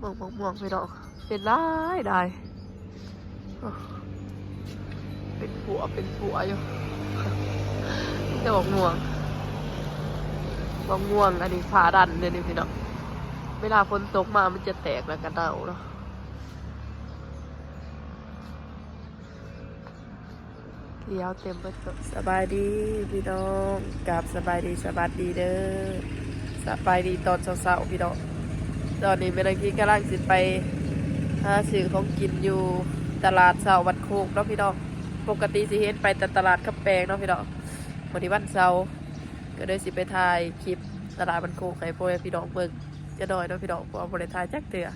ม่วงม่วงม่วงพี่น้องเป็นได้ได้เป็นผัวเป็นผัวอยู่จะบอกม่วงบอกม่วงอันนี้ผาดันเนี่ยนี่พี่น้องเวลาฝนตกมามันจะแตกแล้วกระเดาเนาะเที่ยวเต็มไปหมดสบายดีพี่น้องกลับสบายดีสบายดีเด้อสบายดีตอนเช้าๆพี่น้อง ตอนนี้เมื่อกี้กำลังสิไปหาซื้อของกินอยู่ตลาดเสาร์วันโคกเนาะพี่น้อง ปกติสิเห็นไปแต่ตลาดขับแปงเนาะพี่น้องวันนี้วันเสาร์ก็เลยสิไปถ่ายคลิปตลาดวันโคกให้พ่อแม่พี่น้องเบิ่งจะดอยเนาะพี่น้องเพราะบ่ได้ถ่ายจักเตือ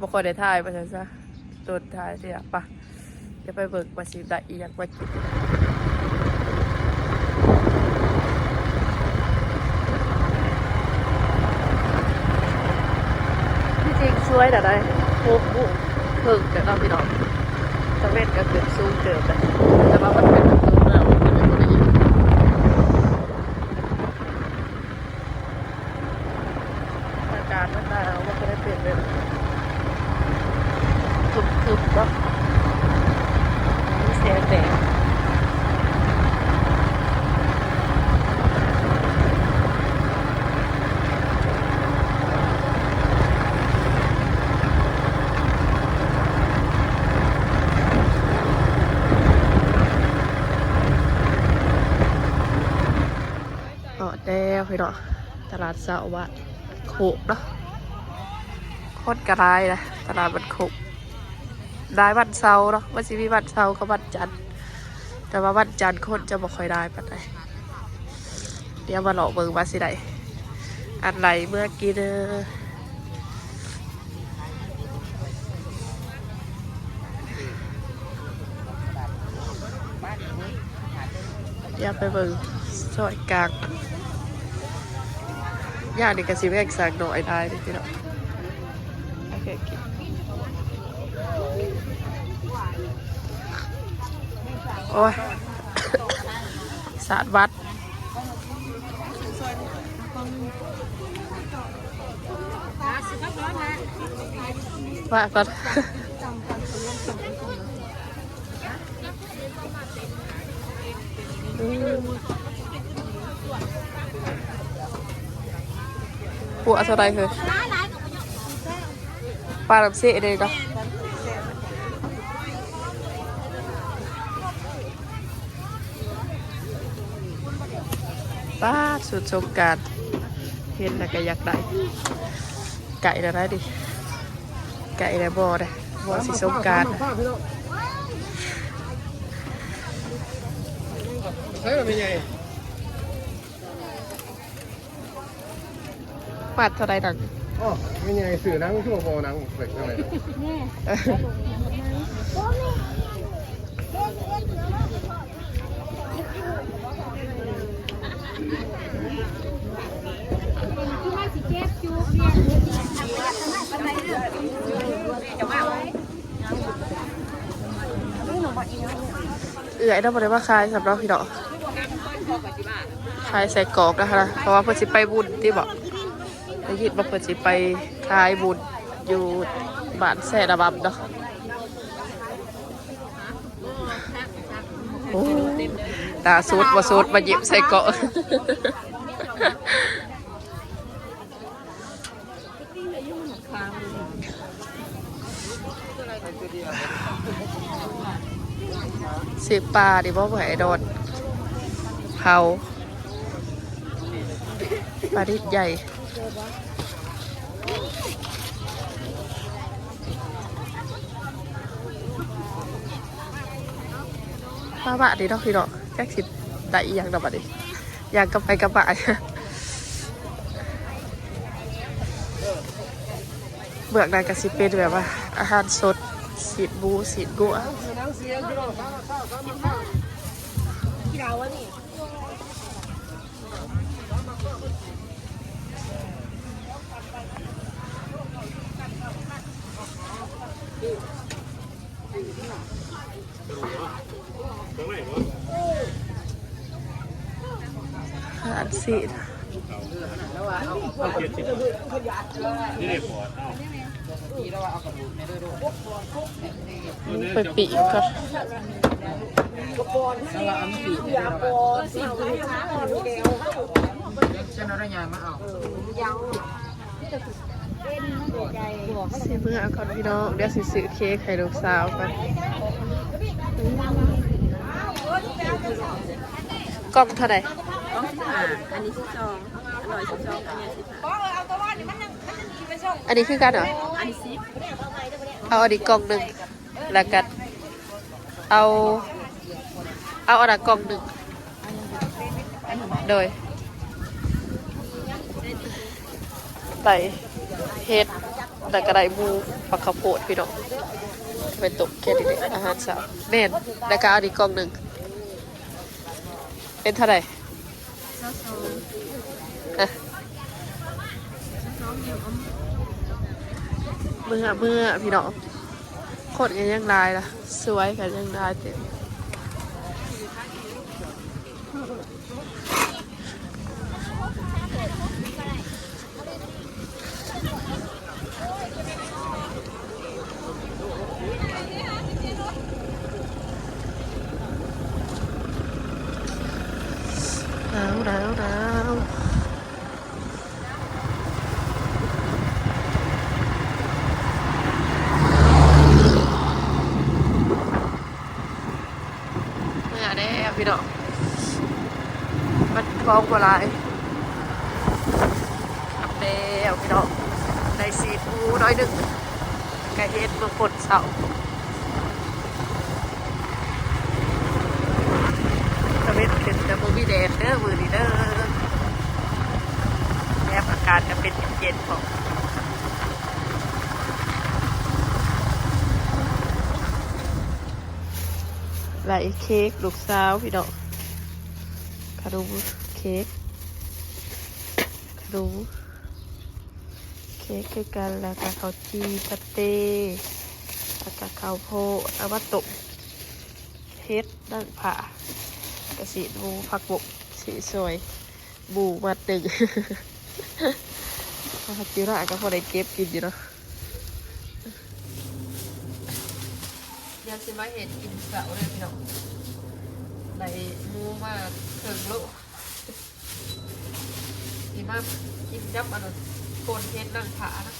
บ่ค่อยได้ถ่ายว่าซั่นซะโดนถ่ายเตือปะจะไปเบิ่งว่าสิได้อีหยังมากินที่จริงช่ วยแต่ได้โคกบุเพิ่งแต่เนาะพี่น้องตะเวนก็เกือบสูงเกินไปแต่ว่ามันเป็นประตูเมืองมันก็เลยบ่ได้ยินอากาศมันหนาวมันก็ได้เปลี่ยนเป็นทึบๆเนาะมีเสียงแดงเาะแด้พี่เนาะตลาดเสาวัดโขกเนาะโคตรกระไรนะตลาดวัดโขกได้วันเสาร์เนาะวันสิมีวันเสาร์กับวันจันทร์แต่ว่าวันจันทร์คนจะบ่ค่อยได้ปานใดเดี๋ยวมาหลอกเบิ่งว่าสิได้อันไหนเมื่อกี้เด้อเดี๋ยวไปเบิ่งซอยกลาง ย่างนี่ก็สิแม่งสักหน่อยได้เด้อพี่น้องโอเคกินโอ้ยสาดวัดว่าก่อนอืม หัวอะไรคือปลาลำเสียเลยเนาะป้าสุดสงกรารเห็นแล้วก็อยากได้ ไก่แล้วได้ดิ ไก่แล้วบ่ได้บ่สิสงกรารใช้แบบเป็นไปัดเท่าไรดังอ๋อเป็นไงสื่อนังชั่วโมงนังเปิดอะไรเออเอื่อยต้องบอกเลยว่าคายสำหรับพี่ดอกคายใส่กรอกนะคะเพราะว่าเพิ่นสิไปบุญที่บอก ได้ยินว่าเพิ่นสิไปคายบุญอยู่บ้านแซ่ระบเนาะโอ้ตาสูดว่าสูดมาหยิบใส่เกาะสิปลาดิบ่ไหวโดนเผาปลาดิดใหญ่ ปลาบะดิเนาะพี่เนาะแก๊กสิได้อีหยังดอกบะดิอยากกลับไปกลับบ้านเบือกได้กระสิเป็นแบบว่า อาหารสดสีดบูสีดกัวนังเสียพี่ ข้าวข้าวข้าวข้าวอาหารสีดไปปีกก่อน สิเมื่อก่อนพี่น้องเดี๋ยวสิซื้อเค้กให้ลูกสาวกันกล่องเท่าไหร่กล่องสิบห้าอันนี้สิบสองอร่อยสิบสองอันนี้สิบห้าอันนี้คือกันเหรออันนี้สิบเอาอันนี้กล่องหนึ่งแล้วกันเอา เอาอันนั้นกล่องหนึ่งโดยใส่ เห็ดแล้วก็ได้หมูปักข้าวโพดพี่น้องเป็นตกแค่นี้เลยอาหารเช้าแม่นแล้วก็เอาอันนี้กล่องหนึ่งเป็นเท่าไหร่เจ้าสองอะสองเดียวก็เมื่อเมื่อพี่น้องโคตรกันยังลายล่ะ สวยกันยังลายเต็มหนาวหนาวหนาวเมื่อได้ พี่น้องมันกองกว่าหลายอับเดวพี่น้องได้ซีฟูน้อยหนึ่งไก่เฮ็ดเมืองฝนเสาตะเวนขึ้นแต่มือมีแดดเด้อมือนี่เด้อแอบอากาศจะเป็นเย็นๆของ ไหลเค้กลูกสาวพี่น้องขนมเค้กขนมเค้กคือกันแล้วก็ข้าวจีสะเต้แล้วก็ข้าวโพดเอามาตกเฮ็ดนั่งผ่ากระสีบูผักบุกสีสวยบูมาตึงพอจิระก็พอได้เก็บกินอยู่เนาะเดี๋ยว สิมาเห็ดกินเสาเลยพี่น้องในหมูมาเถิงลูกดีมากกินยับอันนั้นโกนเฮ็ดนั่งขานะ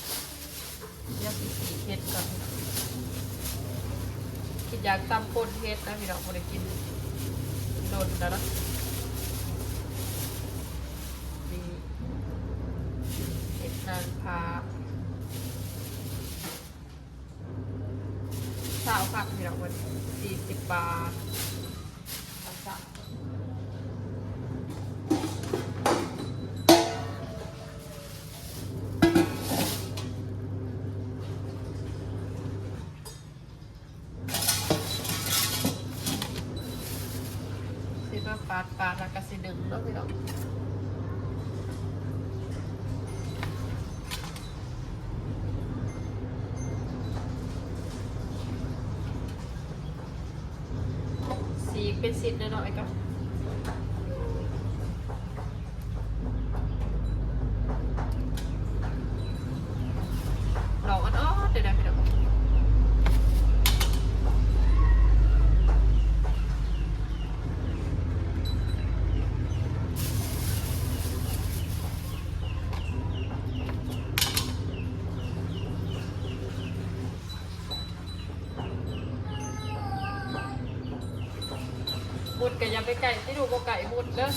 เดี๋ยวสิสีเฮ็ดก่อนพี่น้อยากตำโกนเฮ็ดนะพี่น้องพอได้กินโดนแล้วเนาะมีเห็ดนางพา สาวผักพี่น้องวันสี่สิบบาท เป็นสิทธิ์หน่อยๆก็หลอกอ่อนๆเดี๋ยวนะพี่น้องมุดก็อย่า ไปไก่ที่ดูบ่ไก่มุดเด้อ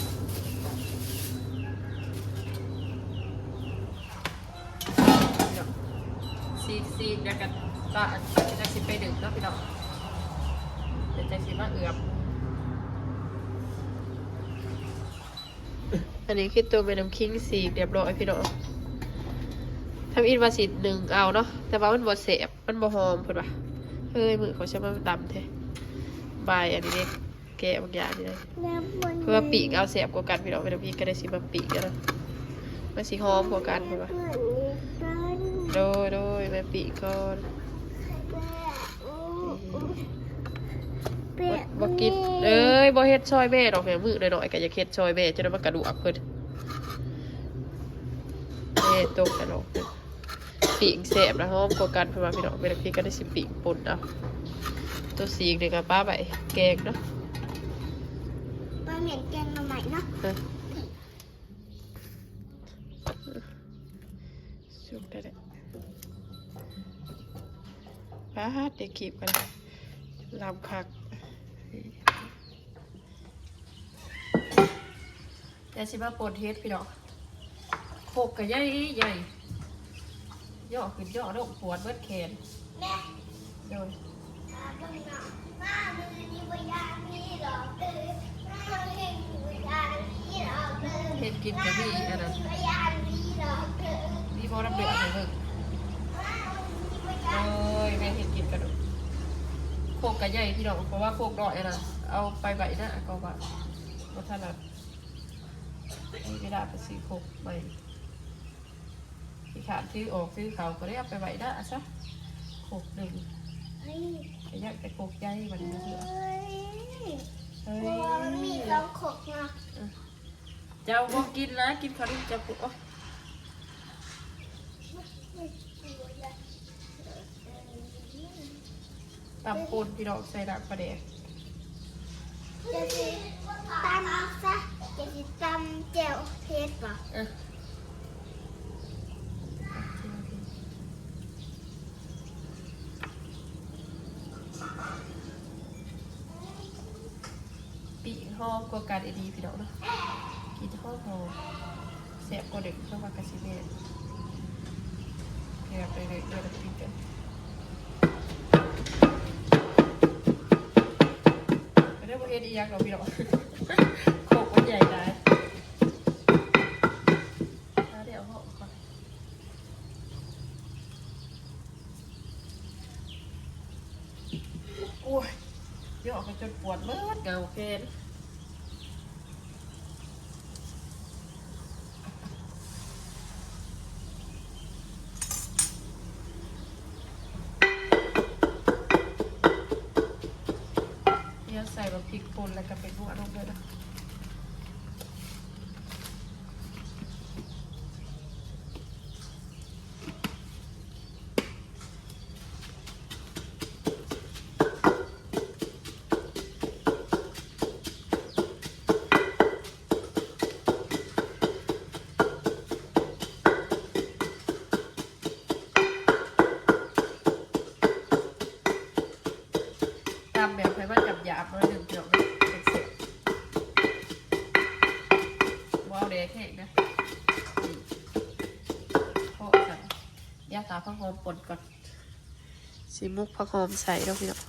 ซีซีเดี๋ยวกันตาจะสิไปดึกแล้วพี่น้องเดี๋ยวจะสิมาเอือบอันนี้คือตัวเมนำคิงซีเรียบร้อยพี่น้องทำอินวาสิตหนึ่งเอาเนาะแต่ว่ามันบ่เสบมันบ่หอมเพิ่นว่าเฮ้ยมือเขาใช้มาดำแท้บายอันนี้เด็ แกะบางอย่างนี่เลยเพื่อปีกเอาเสียบกว่ากันพี่น้องพี่น้องพี่ก็ได้สิมาปีกกันเนาะมาสิหอมกว่ากันเห็นปะโดยโดยแม่ปีกก่อนบ่บ่กินเอ้ยบ่เฮ็ดซอยแม่ดอกแม่มือหน่อยๆก็อย่าเฮ็ดซอยแม่จะได้มันกระดูกเพิ่นตกตลกปีกแสบนะหอมกว่ากันเพื่อนว่าพี่น้องเวลาพี่ก็ได้สิปีกปุ่นเอาตัวสีเด็กกับป้าใบแกงเนาะบะ เหมี่ยนแกงมาใหม่เนาะเออสุกได้เลยป้าดเด็กขีบกันลำคักแต่สิมาปนเฮ็ดพี่น้องโขกกับใหญ่ใหญ่ย่อขึ้นย่อลงปวดเบิดแขนแม่โดนตาต้องหนาว่ามือนี่วิญญาณมีหลอกเด้อว่ามือนี่วิญญาณมีหลอก เด้อเฮ็ดกินกับพี่อันนั้นวิญญาณมีหลอกเด้อมีพอรับเดือดเลยเพิ่งว่ามือนี่วิญญาเอ้ณยแม่เฮ็ดกินกระดูกโคกกับใหญ่พี่น้องเพราะว่าโคกดอยนะเอาไปใบหน้าก็ว่าว่าท่านน่ะมีเวลาไปซื้อโคกใหม่ที่ขาดซื้อออกซื้อเขาก็ได้เอาไปใบหน้าซะโคกหนึ่งเฮ้ยไอ้ยักษ์แต่โคกใหญ่มันไม่เสือเฮ้ยเฮ้กลัวมันมียลองขกเนาะ เจ้าบ่กินนะกินขนมจะปุ๊บตำปูนพี่น้องใส่น้ำปลาแดกจะสิตำซะจะสิตำแจ่วเพชรป่ะเออปีหอมกว่าการเอดีพี่น้องเนาะ กินหอมหอมแสบกว่าเด็กเข้ามากระซิบเน่แอบไปเลยเดี๋ยวเราปิดกันไม่ได้ประเทศอียักษ์หรอกพี่น้องโคกมันใหญ่ได้เอเดี๋ยวเอาก่อนโอ้ยเดี๋ยวออกไปจนปวดเมื่อเงาเกน ยาตาพักหอมป่นก่อนสีมุกผักหอมใส่แล้วพี่น้อง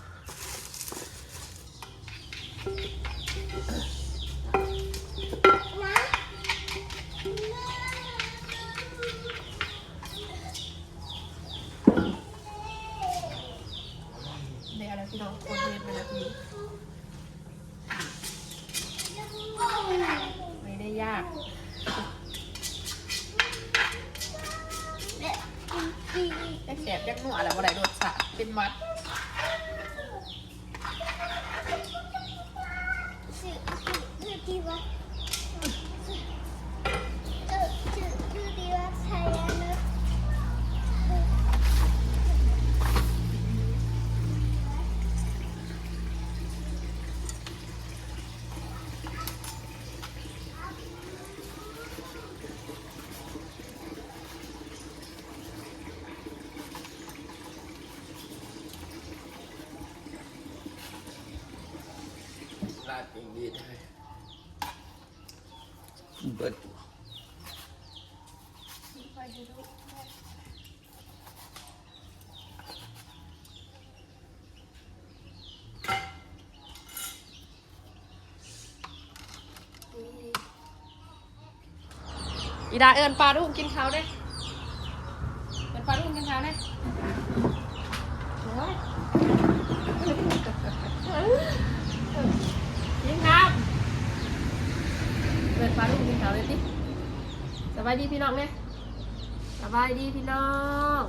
เดี๋ยวอะไรพี่น้องคนเรียนไปนาทีไม่ได้ยาก และกินฟรี แค่แสบยักหนัวแล้วบ่ได้รสชาติเป็นมัด ชื่อ ชื่อที่ว่าเออชื่อชื่อที่ว่าไทยนะ ลาดจริงดีได้ เบิดอีดาเอิญปลาลูกกินเขาวด้อิญปลาลูกกินข้าวเด้โอ้ยกินข้าวเอิญปลาลูกกินข้าวเลยสิส บายดีพี่น้องเนี่ยสบายดีพี่น้อง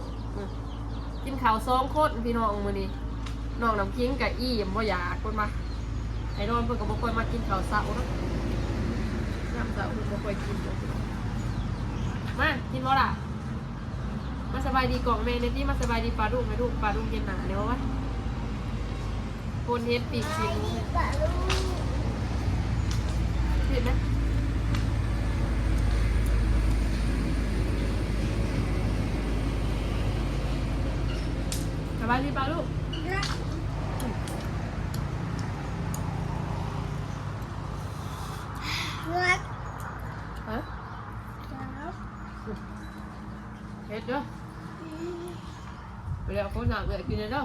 กินข้าวสองโคนพี่น้องมือนี้น้องน้ำคิงกับอี้ยังบ่อยากคนมาไอ้นอนเพิ่อนก็บ่คอยมากินข้าวเช้าเนาะน้ำเช้าเพิ่นบ่คอยกินมากินบ่ล่ะมาสบายดีกล่องแม่เนี่ยที่มาสบายดีปลาดุกไหมลูกปลาดุกเย็นหนาเดี๋ยววะคนเฮ็ดปีกกินเห็นไหม บายดีปลาลูกรักฮะเฮ็ดเด้อไปแล้วคนหนักเลยกินเลยเด้อ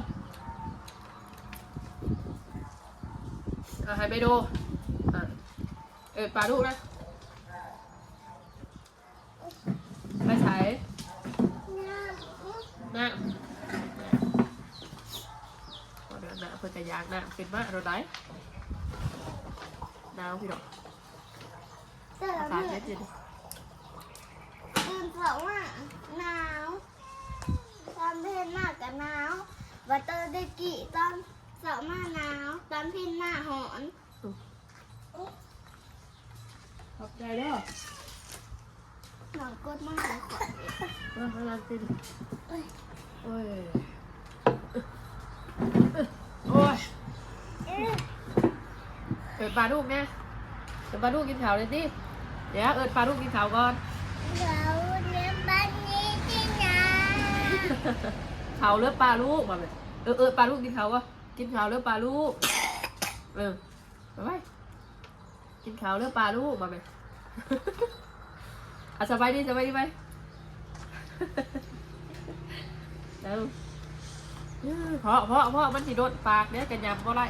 อะให้ไปดูอะเออปลาลูกนะไปใช้น้ำพ อเดี๋ยวน้ำเพื่อจะยางน้ำเป็นมากเราได้น้ำพี่ดอกแต่อาละกาศเมื่อเย็นจริงตื่นสองอะหนาวตอนเพลนหน้ากับหนาวบัตเตอร์เดกิตอนสองมาหนาวตอนเพลนหน้าหอนขอบใจเด้อหนอนกดมาหาขวัญมาให้เรากินโอ้ยโอ้ย เอ๊ะ เอิดปลาลูกเนี่ยเอิดปลาลูกกินข้าวเลยสิเดี๋ยวเอิดปลาลูกกินข้าวก่อนเราเลี้ยงบ้านนี้ที่ไหนข้าวเลือปลาลูกมาเลยเออเอิดปลาลูกกินข้าววะกินข้าวเลือปลาลูกเออไปไปกินข้าวเลือปลาลูกมาเลยอะสบายดีสบายดีไปแล้วเพราะเพราะเพราะมันสิโดนปากเนี่ยกันยำก็ไร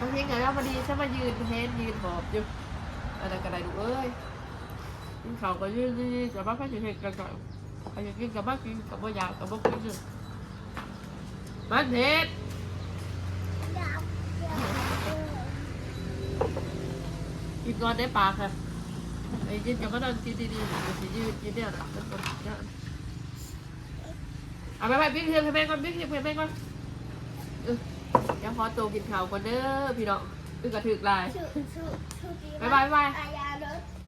บางทีไงแล้วพอดีฉันมายืนเฮนยืนหอบอยู่อะไรกันไรดูเอ้ยกินข้าวก็ยืนยืนกับบ้านก็จะเห็นกันก่อนใครจะกินกับบ้านกินกับบ้านยาวกับบ้านกินอยู่มันเห็ดกินก่อนได้ปากค่ะไอ้กินกับบ้านกินดีๆมันจะยืนกินเนี่ยนะมันมันเนี่ยเอาไปไปพี่เพียงให้แม่ก่อนพี่เพียงให้แม่ก่อน เดี๋ยวขอตัวกินข้าวก่อนเด้อพี่น้องอึกกระถึกลายชูชูชูดีบ๊ายบายบ๊ายบายอายา